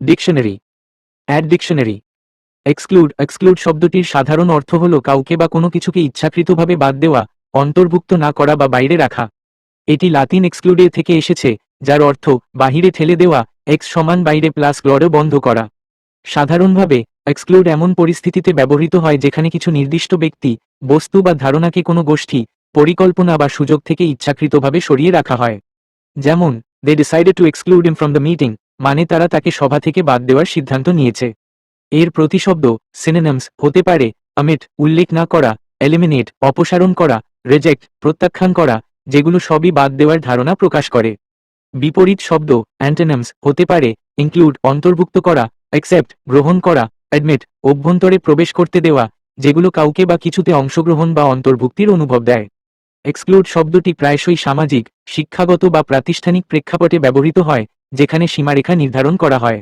Dictionary add dictionary exclude exclude শব্দটির সাধারণ অর্থ হল কাউকে বা কোনো কিছুকে ইচ্ছাকৃতভাবে বাদ দেওয়া, অন্তর্ভুক্ত না করা বা বাইরে রাখা। এটি লাতিন এক্সক্লুডে থেকে এসেছে, যার অর্থ বাহিরে ঠেলে দেওয়া এক্স সমান বাইরে প্লাস গ্লড বন্ধ করা। সাধারণভাবে এক্সক্লুড এমন পরিস্থিতিতে ব্যবহৃত হয় যেখানে কিছু নির্দিষ্ট ব্যক্তি, বস্তু বা ধারণাকে কোনো গোষ্ঠী, পরিকল্পনা বা সুযোগ থেকে ইচ্ছাকৃতভাবে সরিয়ে রাখা হয়। যেমন they decided to exclude him from the meeting মানে তারা তাকে সভা থেকে বাদ দেওয়ার সিদ্ধান্ত নিয়েছে। এর প্রতিশব্দ সিনেনামস হতে পারে অমিট উল্লেখ না করা এলিমিনেট অপসারণ করা রেজেক্ট প্রত্যাখ্যান করা, যেগুলো সবই বাদ দেওয়ার ধারণা প্রকাশ করে। বিপরীত শব্দ অ্যান্টেনামস হতে পারে ইনক্লুড অন্তর্ভুক্ত করা অ্যাকসেপ্ট গ্রহণ করা অ্যাডমিট অভ্যন্তরে প্রবেশ করতে দেওয়া, যেগুলো কাউকে বা কিছুতে অংশগ্রহণ বা অন্তর্ভুক্তির অনুভব দেয়। এক্সক্লুড শব্দটি প্রায়শই সামাজিক, শিক্ষাগত বা প্রাতিষ্ঠানিক প্রেক্ষাপটে ব্যবহৃত হয় যেখানে সীমারেখা নির্ধারণ করা হয়।